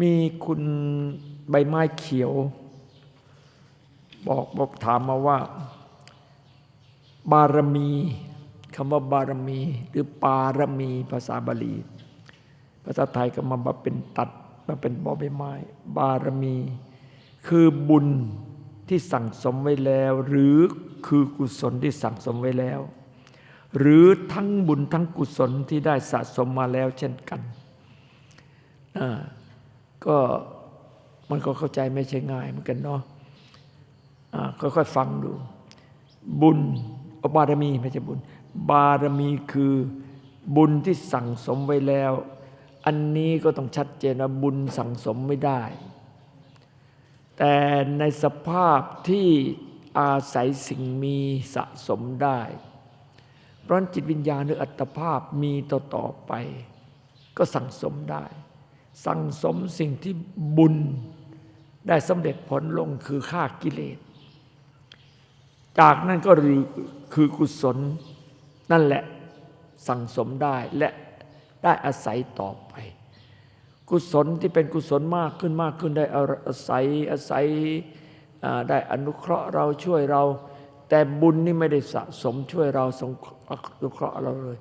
มีคุณใบไม้เขียว บอกบอกถามมาว่า บารมีคำว่าบารมี หรือปารมีภาษาบาลี ภาษาไทยก็มามาเป็นตัดมาเป็นบอใบไม้ บารมี คือบุญที่สั่งสมไว้แล้ว หรือคือกุศลที่สั่งสมไว้แล้ว หรือทั้งบุญทั้งกุศลที่ได้สะสมมาแล้วเช่นกันอ่า ก็มันก็เข้าใจไม่ใช่ง่ายเหมือนกันเนาะอ่าค่อยๆฟังดู บุญอบารมีไม่ใช่บุญ บารมีคือบุญที่สั่งสมไว้แล้ว อันนี้ก็ต้องชัดเจนว่าบุญสั่งสมไม่ได้ แต่ในสภาพที่อาศัยสิ่งมีสะสมได้ เพราะจิตวิญญาณหรืออัตภาพมีต่อต่อไป ก็สั่งสมได้ สั่งสมสิ่งที่บุญได้สำเร็จผลลงคือฆ่ากิเลส จากนั้นก็คือกุศลนั่นแหละสั่งสมได้และได้อาศัยต่อไป กุศลที่เป็นกุศลมากขึ้นมากขึ้นได้อาศัยอาศัยได้อนุเคราะห์เราช่วยเรา แต่บุญนี่ไม่ได้สะสมช่วยเราสงอนุเคราะห์เราเลย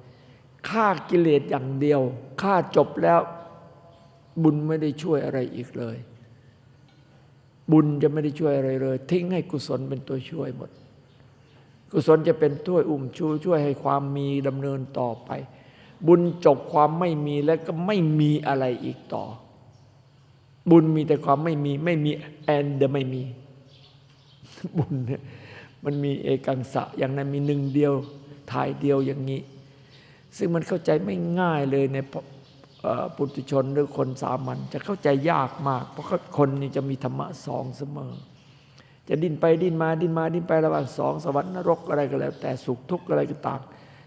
ฆ่ากิเลสอย่างเดียวฆ่าจบแล้ว บุญไม่ได้ช่วยอะไรอีกเลย บุญจะไม่ได้ช่วยอะไรเลย ทิ้งให้กุศลเป็นตัวช่วยหมด กุศลจะเป็นถ้วยอุ้มชูช่วยให้ความมีดำเนินต่อไป บุญจบความไม่มีแล้วก็ไม่มีอะไรอีกต่อ บุญมีแต่ความไม่มีไม่มีแอนเดไม่มี บุญเนี่ยมันมีเอกังสะอย่างนั้นมีหนึ่งเดียวทายเดียวอย่างนี้ ซึ่งมันเข้าใจไม่ง่ายเลยใน ปุถุชนหรือคนสามัญจะเข้าใจยากมาก เพราะคนนี่จะมีธรรมะสองเสมอ จะดิ้นไปดิ้นมาดิ้นมาดิ้นไประหว่างสองสวรรค์นรกอะไรก็แล้ว แต่สุขทุกข์อะไรก็ตาง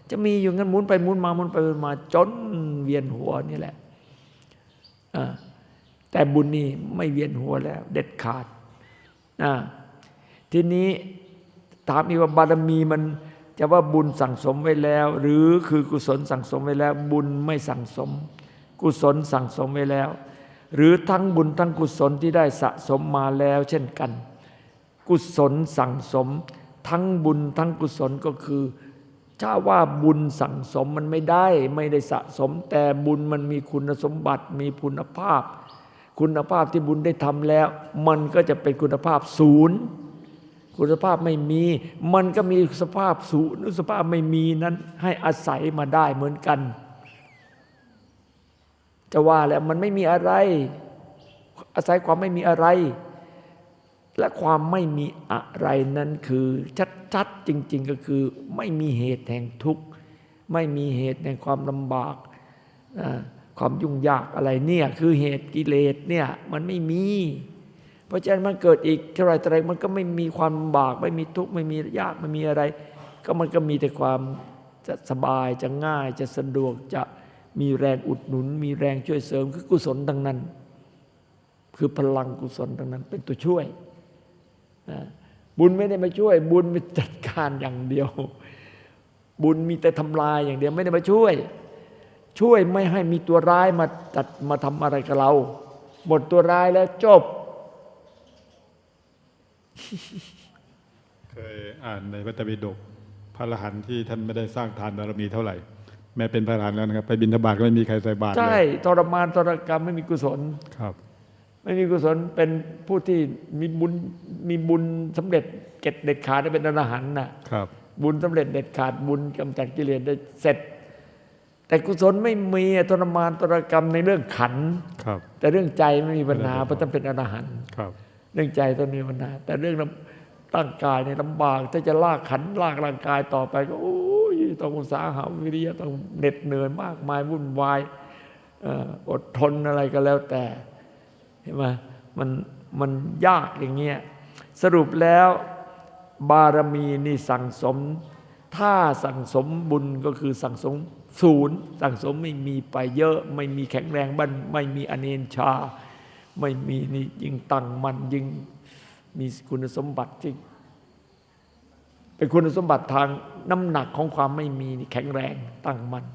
จะมีอยู่งั้นหมุนไปหมุนมาหมุนไปหมุนมาจนเวียนหัวนี่แหละแต่บุญนี่ไม่เวียนหัวแล้ว เด็ดขาดทีนี้ถามอีกว่าบารมีมันจะว่าบุญสั่งสมไว้แล้ว หรือคือกุศลสั่งสมไว้แล้ว บุญไม่สั่งสม กุศลสั่งสมไว้แล้ว หรือทั้งบุญทั้งกุศลที่ได้สะสมมาแล้วเช่นกัน กุศลสั่งสม ทั้งบุญทั้งกุศลก็คือถ้าว่าบุญสั่งสมมันไม่ได้ไม่ได้สะสม แต่บุญมันมีคุณสมบัติมีคุณภาพ คุณภาพที่บุญได้ทำแล้ว มันก็จะเป็นคุณภาพศูนย์คุณภาพไม่มี มันก็มีสภาพศูนย์สภาพไม่มีนั้นให้อาศัยมาได้เหมือนกัน จะว่าแล้วมันไม่มีอะไร อาศัยความไม่มีอะไร และความไม่มีอะไรนั้นคือชัดๆจริง ๆ ก็คือ ไม่มีเหตุแห่งทุกข์ ไม่มีเหตุแห่งความลำบากความยุ่งยากอะไรเนี่ยคือเหตุกิเลสเนี่ยมันไม่มี เพราะฉะนั้นมันเกิดอีกเท่าไรเท่าไรมันก็ไม่มีความลำบาก ไม่มีทุกข์ไม่มียากไม่มีอะไร ก็มันก็มีแต่ความจะสบายจะง่ายจะสะดวกจะ มีแรงอุดหนุน มีแรงช่วยเสริมคือกุศลดังนั้น คือพลังกุศลดังนั้น เป็นตัวช่วยบุญไม่ได้มาช่วย บุญมาจัดการอย่างเดียว บุญมีแต่ทำลายอย่างเดียวไม่ได้มาช่วย ช่วยไม่ให้มีตัวร้ายมาตัดมาทำอะไรกับเรา หมดตัวร้ายแล้วจบ เคยอ่านในพระตบิดกพระอรหันต์ที่ท่านไม่ได้สร้างทานบารมีเท่าไหร่ แม้เป็นพระอรหันต์แล้วนะครับ ไปบิณฑบาตก็ไม่มีใครใส่บาตรเลยใช่ทรมานทรกรรมไม่มีกุศลครับ ไม่มีกุศลเป็นผู้ที่มีบุญมีบุญสำเร็จเก็ดเด็ดขาดได้เป็นอรหันต์น่ะครับ บุญสำเร็จเด็ดขาดบุญกำจัดกิเลสได้เสร็จ แต่กุศลไม่มีทรมานตรกรรมในเรื่องขันธ์ครับ แต่เรื่องใจไม่มีปัญหาเพราะท่านเป็นอรหันต์ครับ เรื่องใจต้องมีปัญหาแต่เรื่องร่างกายเนี่ยลำบากถ้าจะลากขันลากร่างกายต่อไปก็โอ้ ยต้องอุตสาหะวิริยะต้องเหน็ดเหนื่อยมากมายวุ่นวายอดทนอะไรก็แล้วแต่เห็นไหมมันมันยากอย่างเงี้ยสรุปแล้วบารมีนี่สั่งสม ถ้าสั่งสมบุญก็คือสั่งสมศูนย์สั่งสมไม่มีไปเยอะ ไม่มีแข็งแรงบันไม่มีอเนนชา ไม่มีนี่ยิ่งตั้งมันยิ่งมีคุณสมบัติที่ เป็นคุณสมบัติทางน้ำหนักของความไม่มีนี่แข็งแรงตั้งมัน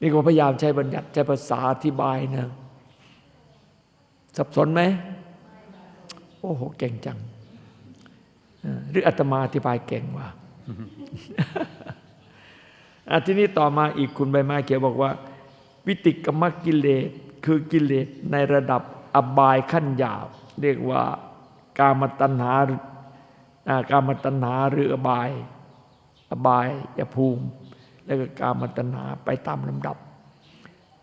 นี่ก็พยายามใช้บัญญัติใช้ภาษาอธิบายนะสับสนไหมโอ้โห เก่งจังเออหรืออาตมาอธิบายเก่งว่ะทีนี้ต่อมาอีกคุณใบไม้เขียวบอกว่า วิติกรรมกิเลสคือกิเลสในระดับอบายขั้นหยาบ เรียกว่ากามตัณหา กามตัณหาหรืออบาย อบายยภูมิ แล้วก็กามตัณหาไปตามลำดับ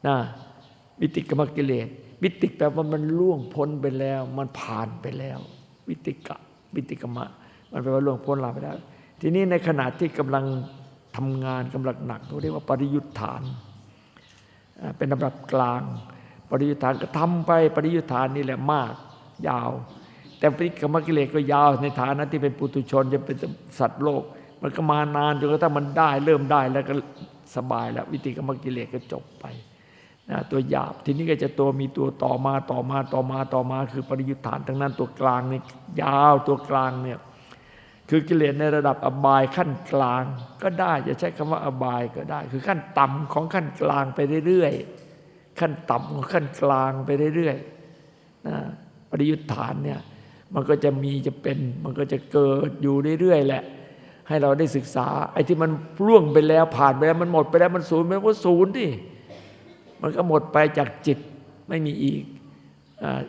นะวิติกรรมกิเลสวิติกแปลว่ามันล่วงพ้นไปแล้ว มันผ่านไปแล้ว วิติกะวิติกรรมะ มันแปลว่าล่วงพ้นลาไปแล้ว ทีนี้ในขณะที่กำลังทำงานกำลังหนักเขาเรียกว่าปริยุทธาน เป็นลำดับกลาง ปริยุทธานก็ทำไปปริยุทธานนี่แหละมาก ยาว แต่ปริกรรมกิเลสก็ยาวในฐานะที่เป็นปุถุชนจะเป็นสัตว์โลก มันก็มานานจนกระทั่งมันได้ เริ่มได้แล้วก็สบายแล้ววิติกรรมกิเลสก็จบไปนะตัวหยาบทีนี้ก็จะตัวมีตัวต่อมาต่อมาต่อมาต่อมา คือปริยุทธานทั้งนั้นตัวกลางนี่ยาวตัวกลางเนี่ยคือกิเลสในระดับอบายขั้นกลางก็ได้จะใช้คำว่าอบายก็ได้ คือขั้นต่ำของขั้นกลางไปเรื่อยๆขั้นต่ำของขั้นกลางไปเรื่อยๆนะปริยุทธานเนี่ย มันก็จะมีจะเป็น มันก็จะเกิดอยู่เรื่อยๆแหละ ให้เราได้ศึกษา ไอ้ที่มันล่วงไปแล้วผ่านไปแล้วมันหมดไปแล้วมันศูนย์ไปแล้วก็ศูนย์ดิมันก็หมดไปจากจิตไม่มีอีก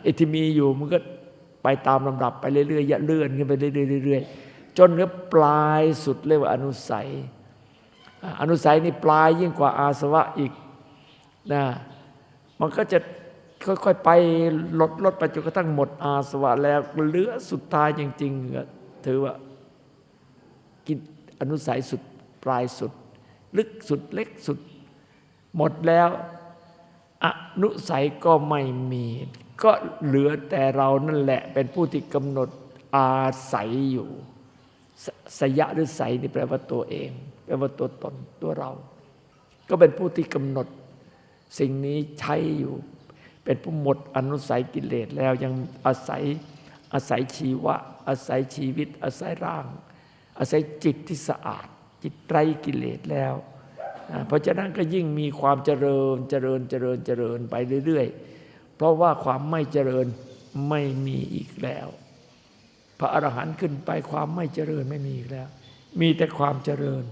ไอ้ที่มีอยู่มันก็ไปตามลำดับไปเรื่อยๆย่าเลื่อนขึ้นไปเรื่อยๆเรื่อยๆจนก็ปลายสุดเรียกว่าอนุสัยอ่าอนุสัยนี่ปลายยิ่งกว่าอาสวะอีกนะมันก็จะ ค่อยๆไปลดลดไปจนกระทั่งหมดอาสวะแล้วเหลือสุดท้ายจริงๆก็ถือว่ากินอนุสัยสุดปลายสุด ลึกสุดเล็กสุด หมดแล้วอนุสัยก็ไม่มี ก็เหลือแต่เรานั่นแหละ เป็นผู้ที่กำหนดอาศัยอยู่สสยะหรือใสนี่แปลว่าตัวเองแปลว่าตัวตนตัวเรา ก็เป็นผู้ที่กำหนด สิ่งนี้ใช้อยู่ เป็นผู้หมดอนุสัยกิเลสแล้วยังอาศัยอาศัยชีวะ อาศัยชีวิต อาศัยร่าง อาศัยจิตที่สะอาด จิตไรกิเลสแล้ว เพราะฉะนั้นก็ยิ่งมีความเจริญเจริญเจริญเจริญไปเรื่อย ๆ เพราะว่าความไม่เจริญไม่มีอีกแล้ว พระอรหันต์ขึ้นไปความไม่เจริญไม่มีอีกแล้ว มีแต่ความเจริญ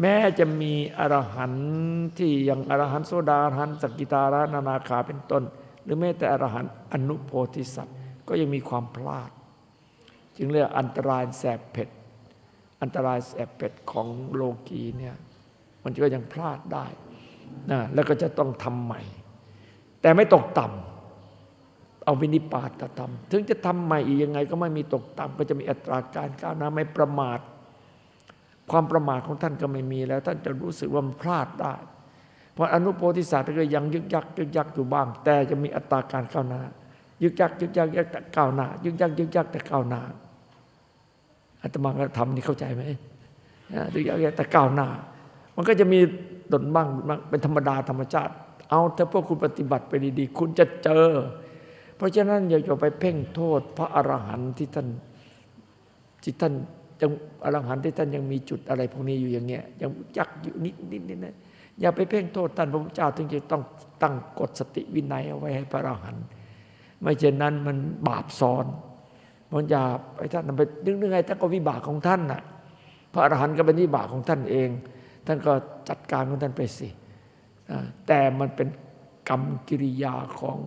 แม้จะมีอรหันต์ที่อย่างอรหันต์โสดาอรหันต์สกกิตาระนานาคาเป็นต้น หรือแม้แต่อรหันต์อนุโพธิสัตว์ก็ยังมีความพลาด จึงเรียกอันตรายแสบเผ็ด อันตรายแสบเผ็ดของโลกีเนี่ยมันก็ยังพลาดได้นะแล้วก็จะต้องทำใหม่ แต่ไม่ตกต่ำเอาวินิปาตธรรม ถึงจะทำใหม่อีกยังไงก็ไม่มีตกต่ำก็จะมีอัตราการก้าวหน้าไม่ประมาท ความประมาทของท่านก็ไม่มีแล้ว ท่านจะรู้สึกว่ามันพลาดได้ เพราะอนุโพธิศาสตร์ก็ยังยึกยักยึกยักอยู่บ้าง แต่จะมีอัตราการก้าวหน้า ยึกยักยึกยักยึกแต่ก้าวหน้า ยึกยักยึกยักแต่ก้าวหน้าอาตมาก็ทำนี่เข้าใจไหมยึกยักยึกแต่ก้าวหน้า มันก็จะมีดนบ้างบ้างเป็นธรรมดาธรรมชาติ เอาถ้าพวกคุณปฏิบัติไปดีๆ คุณจะเจอ เพราะฉะนั้นอย่าไปเพ่งโทษ พระอรหันต์ที่ท่านที่ท่าน ยังอรหันต์ที่ท่านยังมีจุดอะไรพวกนี้อยู่อย่างเงี้ยยังยักอยู่นิดนิดนิดนะอย่าไปเพ่งโทษท่านพระพุทธเจ้าถึงจะต้องตั้งกฎสติวินัยเอาไว้ให้พระอรหันต์ไม่เช่นนั้นมันบาปซ้อนมันอย่าไปท่านไปนึกนึกไงท่านก็วิบากของท่านน่ะ พระอรหันต์ก็เป็นวิบากของท่านเอง ท่านก็จัดการของท่านไปสิแต่มันเป็นกรรมกิริยาของ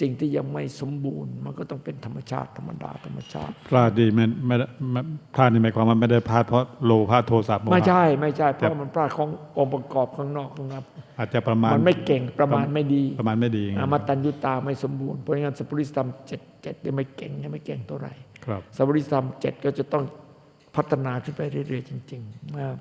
สิ่งที่ยังไม่สมบูรณ์ มันก็ต้องเป็นธรรมชาติธรรมดาธรรมชาติพลาดดีไม่ไม่ได้ไม่พลาดนี่หมายความว่าไม่ได้พลาดเพราะโลภะโทสะโมหะไม่ใช่ไม่ใช่เพราะมันพลาดขององค์ประกอบข้างนอกนะครับ อาจจะประมาณมันไม่เก่งประมาณไม่ดีประมาณไม่ดีอย่างอาเงี้ยมาตัญญุตาไม่สมบูรณ์เพราะงั้นสัพพุริสธรรมเจ็ดเจ็ดเนี่ยไม่เก่งเนี่ยไม่เก่งเท่าไหร่ครับสัพพุริสธรรมเจ็ดก็จะต้องพัฒนาขึ้นไปเรื่อยๆจริงๆนะครับ